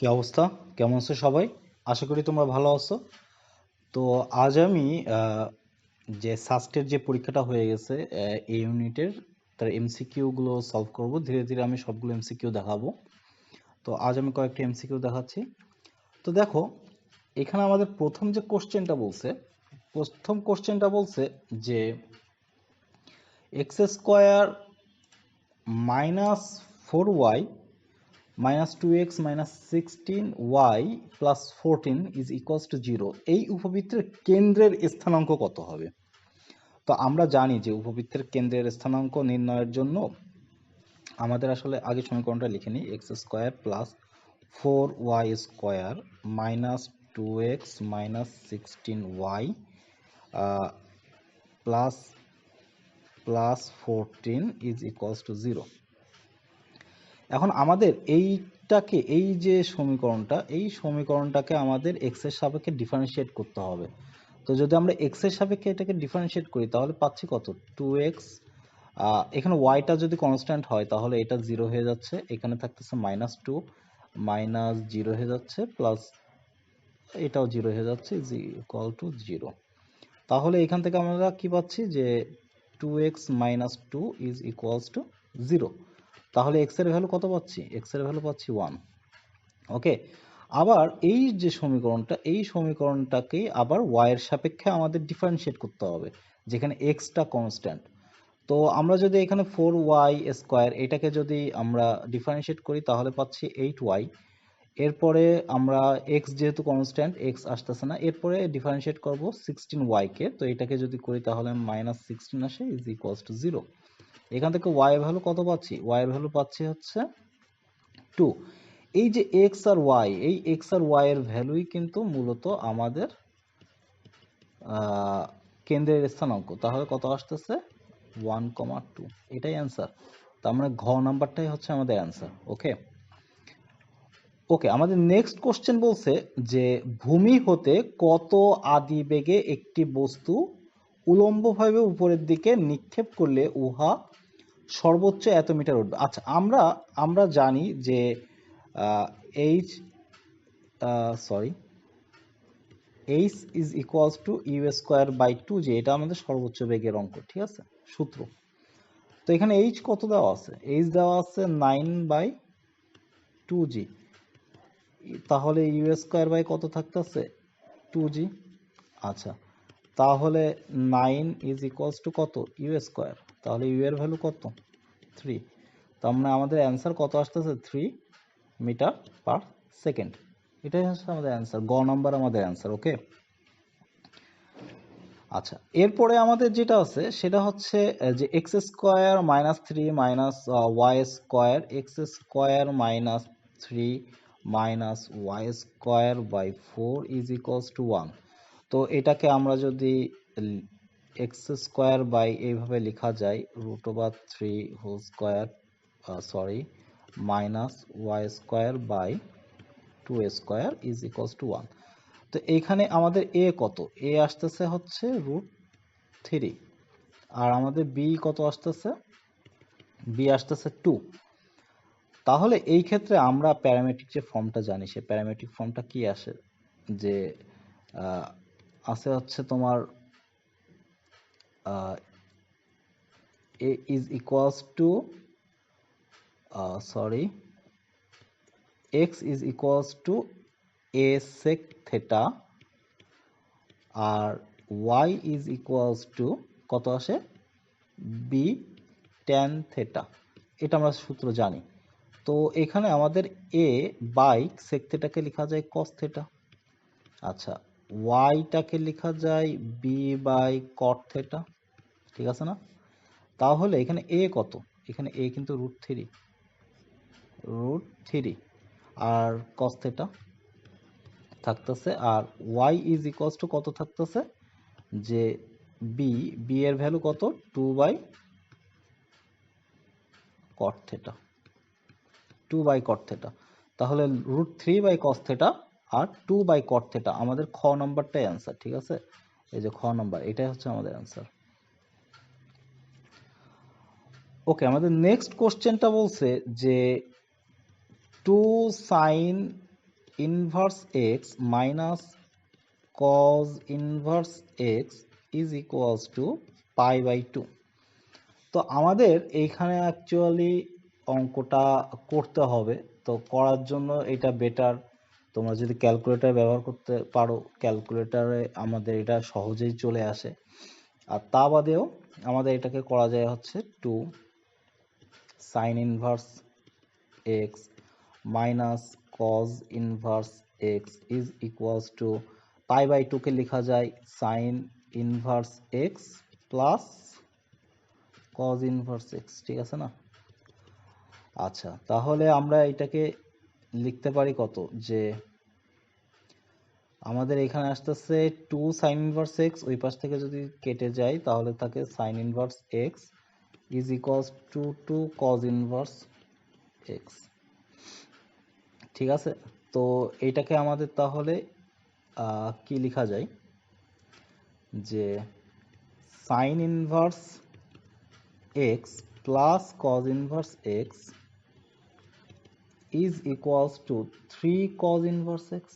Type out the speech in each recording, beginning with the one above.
কি অবস্থা? কেমন আছো সবাই? আশা করি তোমরা ভালো আছো। তো আজ আমি যে সাস্টের যে পরীক্ষাটা হয়ে গেছে এই ইউনিটের, তার এমসিকিউ গুলো সলভ করব। ধীরে ধীরে আমি সবগুলো এমসিকিউ দেখাবো। তো আজ আমি কয়েকটা এমসিকিউ দেখাচ্ছি। তো দেখো, এখানে আমাদের প্রথম যে কোশ্চেনটা বলছে, প্রথম কোশ্চেনটা বলছে যে x square minus four y minus two x minus sixteen y plus fourteen is equals to zero এই উপবৃত্তের কেন্দ্রের স্থানাঙ্ক কত হবে? তো আমরা জানি যে উপবৃত্তের কেন্দ্রের স্থানাঙ্ক নির্ণয়ের জন্য আমাদের আসলে আগে সমীকরণটা লিখে নিই x square plus four y square minus two x minus sixteen y plus plus fourteen is equals to zero এখন আমাদের এইটাকে, এই যে সমীকরণটা, এই সমীকরণটাকে আমাদের এক্সের সাপেক্ষে ডিফারেন্সিয়েট করতে হবে। তো যদি আমরা এক্সের সাপেক্ষে এটাকে ডিফারেন্সিয়েট করি, তাহলে পাচ্ছি কত? টু এক্স এখানে ওয়াইটা যদি কনস্ট্যান্ট হয়, তাহলে এটা জিরো হয়ে যাচ্ছে। এখানে থাকতেছে মাইনাস টু মাইনাস জিরো হয়ে যাচ্ছে প্লাস এটাও জিরো হয়ে যাচ্ছে ইজ ইকুয়াল টু জিরো তাহলে এখান থেকে আমরা কি পাচ্ছি? যে two x minus two is equals to zero তাহলে এক্সের ভ্যালু কত পাচ্ছি? এক্সের ভ্যালু পাচ্ছি ওয়ান ওকে আবার এই যে সমীকরণটা, এই সমীকরণটাকে আবার ওয়াই এর সাপেক্ষে আমাদের ডিফারেন্সিয়েট করতে হবে, যেখানে এক্সটা কনস্ট্যান্ট তো আমরা যদি এখানে ফোর ওয়াই স্কোয়ার এটাকে যদি আমরা ডিফারেন্সিয়েট করি, তাহলে পাচ্ছি এইট ওয়াই এরপরে আমরা এক্স যেহেতু কনস্ট্যান্ট এক্স আসতেছে না, এরপরে ডিফারেন্সিয়েট করব সিক্সটিন ওয়াইকে তো এটাকে যদি করি, তাহলে মাইনাস সিক্সটিন আসে ইজ ইকুয়ালস টু জিরো এখান থেকে ওয়াই ভ্যালু কত পাচ্ছি? ওয়াই ভ্যালু পাচ্ছি হচ্ছে টু এই যে এক্স আর ওয়াই এই এক্স আর ওয়াই এর ভ্যালুই কিন্তু মূলত আমাদের কেন্দ্রের স্থানাঙ্ক। তাহলে কত আসতেছে? ওয়ান কমা টু এটাই অ্যান্সার তার মানে ঘ নাম্বারটাই হচ্ছে আমাদের অ্যান্সার ওকে ওকে আমাদের নেক্সট কোশ্চেন বলছে যে ভূমি হতে কত আদি বেগে একটি বস্তু উলম্বভাবে উপরের দিকে নিক্ষেপ করলে উহা সর্বোচ্চ এত মিটার উঠবে। আচ্ছা আমরা আমরা জানি যে h sorry h is equals to u square by two যে এটা আমাদের সর্বোচ্চ বেগের অঙ্ক, ঠিক আছে? সূত্র। তো এখানে এইচ কত দেওয়া আছে? এইচ দেওয়া আছে নাইন বাই টু জি তাহলে ইউ স্কোয়ার বাই কত থাকতেছে টু জি আচ্ছা। তাহলে নাইন ইজ ইকুয়ালস টু কত? ইউ স্কোয়ার তাহলে ইউ এর ভ্যালু কত? থ্রি তার মানে আমাদের অ্যান্সার কত আসতেছে? থ্রি মিটার পার সেকেন্ড এটাই হচ্ছে আমাদের অ্যান্সার গ নাম্বার আমাদের অ্যান্সার ওকে আচ্ছা এরপরে আমাদের যেটা আছে, সেটা হচ্ছে যে x square minus three minus y square x square minus three minus y square by four is equals to one তো এটাকে আমরা যদি এক্স স্কোয়ার বাই এইভাবে লেখা যায় root over three whole square sorry minus y square by two square is equals to one তো এইখানে আমাদের এ কত? এ আসতেছে হচ্ছে রুট থ্রি আর আমাদের বি কত আসতেছে? বি আসতেছে টু তাহলে এই ক্ষেত্রে আমরা প্যারামেট্রিক যে ফর্মটা জানি, সে প্যারামেট্রিক ফর্মটা কি আসে? যে আছে হচ্ছে তোমার a is equals to sorry x is equals to a sec theta R Y is equals to কত আসে? বি ট্যান থেটা এটা আমরা সূত্র জানি। তো এখানে আমাদের এ বাই সেক থেটাকে লেখা যায় কস থেটা আচ্ছা ওয়াইটাকে লেখা যায় বি বাই কট থেটা ঠিক আছে না? তাহলে এখানে এ কত? এখানে এ কিন্তু রুট থ্রি রুট থ্রি আর কস থেটা থাকতেছে, আর ওয়াই ইজ ইকুয়ালস টু কত থাকতেছে? যে বি বি এর ভ্যালু কত? Two by cot theta two by cot theta তাহলে root three by cos theta R two by cot theta আমাদের খ নম্বরটাই অ্যান্সার ঠিক আছে? এই যে খ নম্বর, এটাই হচ্ছে আমাদের অ্যান্সার ওকে আমাদের নেক্সট কোশ্চেনটা বলছে যে two sine inverse x minus cos inverse x is equals to pi by two তো আমাদের এইখানে অ্যাকচুয়ালি অঙ্কটা করতে হবে, তো করার জন্য এটা বেটার তোমরা যদি ক্যালকুলেটর ব্যবহার করতে পারো ক্যালকুলেটরে আমাদের এটা সহজেই চলে আসে। আর তা বাদেও আমাদের এটাকে করা যায় হচ্ছে two sine inverse x minus cos inverse x is equals to pi by টুকে লেখা যায় sine inverse x plus cos inverse x ঠিক আছে না? আচ্ছা তাহলে আমরা এটাকে লিখতে পারি কত? যে আমাদের এখানে আসতেছে টু সাইন ইনভার্স এক্স ওই পাশ থেকে যদি কেটে যায় তাহলে থাকে sine inverse x is equals to two cos inverse x ঠিক আছে? তো এইটাকে আমাদের তাহলে কি লেখা যায়? যে sine inverse x plus cos inverse x is equals to three cos inverse x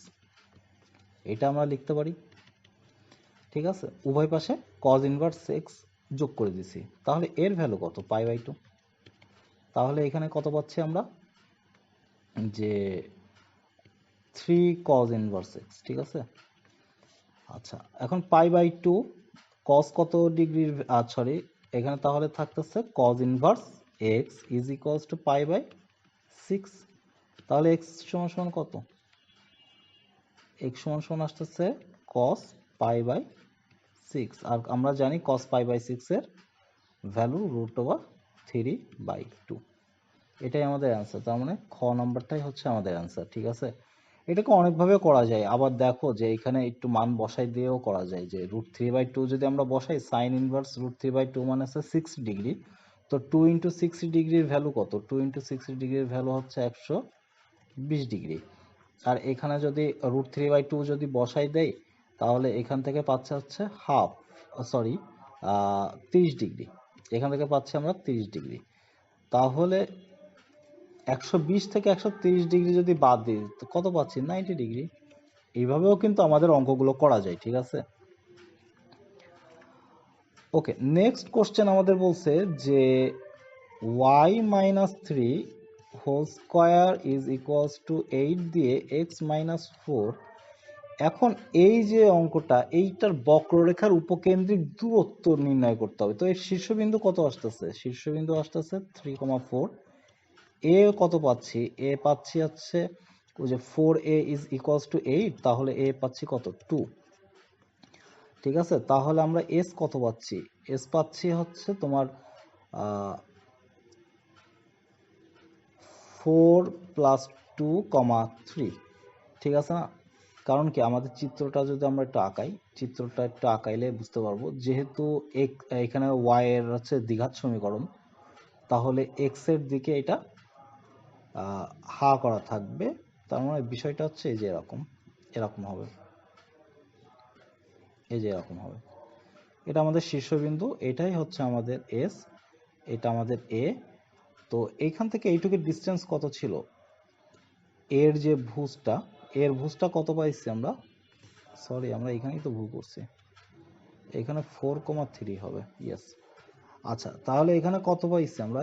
এটা আমরা লিখতে পারি। ঠিক আছে? উভয় পাশে কজ ইনভার্স এক্স যোগ করে দিছি তাহলে এর ভ্যালু কত? পাই বাই টু তাহলে এখানে কত পাচ্ছি আমরা? যে থ্রি কজ ইনভার্স এক্স ঠিক আছে? আচ্ছা এখন পাই বাই টু কস কত ডিগ্রির সরি এখানে তাহলে থাকতেছে cos inverse x is equals to pi by six তাহলে এক্স সমান সমান কত? এক্স সমান সমান আসতেছে কস পাই বাই সিক্স আর আমরা জানি কস পাই বাই সিক্সের value root over three by two এটাই আমাদের অ্যান্সার তার মানে খ নাম্বারটাই হচ্ছে আমাদের অ্যান্সার ঠিক আছে? এটাকে অনেকভাবে করা যায়। আবার দেখো যে এখানে একটু মান বসাই দিয়েও করা যায় যে রুট থ্রি বাই টু যদি আমরা বসাই sine inverse root three by two মানে হচ্ছে সিক্স ডিগ্রি তো টু ইন্টু সিক্সটি ডিগ্রির ভ্যালু কত? টু ইন্টু সিক্সটি ডিগ্রির ভ্যালু হচ্ছে একশো বিশ ডিগ্রি। আর এখানে যদি রুট থ্রি বাই টু যদি বসাই দেয় তাহলে এখান থেকে পাচ্ছে হচ্ছে হাফ সরি তিরিশ ডিগ্রি। এখান থেকে পাচ্ছি আমরা তিরিশ ডিগ্রি। তাহলে একশো বিশ থেকে একশো তিরিশ ডিগ্রি যদি বাদ দিই, তো কত পাচ্ছি? Ninety degree. এইভাবেও কিন্তু আমাদের অঙ্কগুলো করা যায়, ঠিক আছে? ওকে নেক্সট কোশ্চেন আমাদের বলছে যে y minus three whole square is equals to eight দিয়ে এক্স মাইনাস ফোর এখন এই যে অঙ্কটা, এইটার বক্ররেখার উপকেন্দ্রিক দূরত্ব নির্ণয় করতে হবে। তো এর শীর্ষবিন্দু কত আসতেছে? শীর্ষবিন্দু আসতেছে থ্রি কমা ফোর এ কত পাচ্ছি? এ পাচ্ছি হচ্ছে ওই যে four a is equals to eight তাহলে এ পাচ্ছি কত? টু ঠিক আছে? তাহলে আমরা এস কত পাচ্ছি? এস পাচ্ছি হচ্ছে তোমার four plus two comma three. ঠিক আছে না? কারণ কি? আমাদের চিত্রটা যদি আমরা একটু আঁকাই, চিত্রটা একটু আঁকাইলে বুঝতে পারব। যেহেতু এখানে ওয়াই এর হচ্ছে দ্বিঘাত সমীকরণ, তাহলে এক্সের দিকে এটা হা করা থাকবে। তার মানে বিষয়টা হচ্ছে এই যে এরকম এরকম হবে। এই যে এরকম হবে। এটা আমাদের শীর্ষবিন্দু, এটাই হচ্ছে আমাদের এস এটা আমাদের এ তো এইখান থেকে এইটুকুর ডিস্টেন্স কত ছিল? এর যে ভুজটা, এর ভুজটা কত পাইছি আমরা? সরি আমরা এখানেই তো ভুল করছি। এখানে ফোর কমা থ্রি হবে ইয়েস আচ্ছা তাহলে এখানে কত পাইছি আমরা?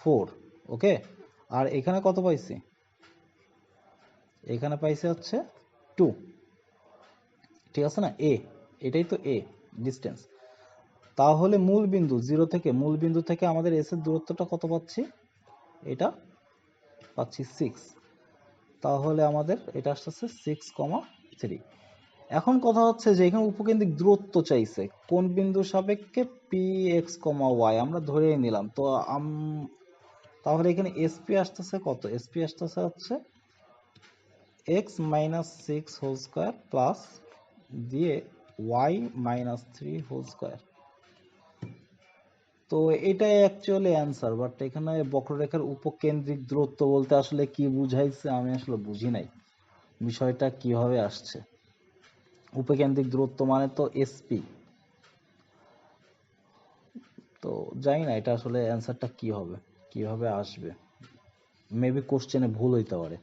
ফোর ওকে আর এখানে কত পাইছি? এখানে পাইছি হচ্ছে টু ঠিক আছে না? এ এটাই তো এ ডিস্টেন্স তাহলে মূল বিন্দু জিরো থেকে, মূল বিন্দু থেকে আমাদের এস এর দূরত্বটা কত পাচ্ছি? এটা পাচ্ছি সিক্স তাহলে আমাদের এটা আসতেছে সিক্স কমা থ্রি এখন কথা হচ্ছে যে এখানে উপকেন্দ্রিক দূরত্ব চাইছে। কোন বিন্দুর সাপেক্ষে পি এক্স কমা ওয়াই আমরা ধরেই নিলাম। তো তাহলে এখানে এসপি আসতেছে কত? এসপি আসতেছে হচ্ছে x minus six whole square plus দিয়ে y minus three whole square তো এটাই অ্যাকচুয়ালি অ্যান্সার বাট এখানে বক্ররেখার উপকেন্দ্রিক দূরত্ব বলতে আসলে কি বুঝাইছে আমি আসলে বুঝি নাই। বিষয়টা কীভাবে আসছে? উপকেন্দ্রিক দূরত্ব মানে তো এসপি তো জানি না এটা আসলে অ্যান্সারটা কি হবে, কীভাবে আসবে? মেবি কোশ্চেনে ভুল হইতে পারে।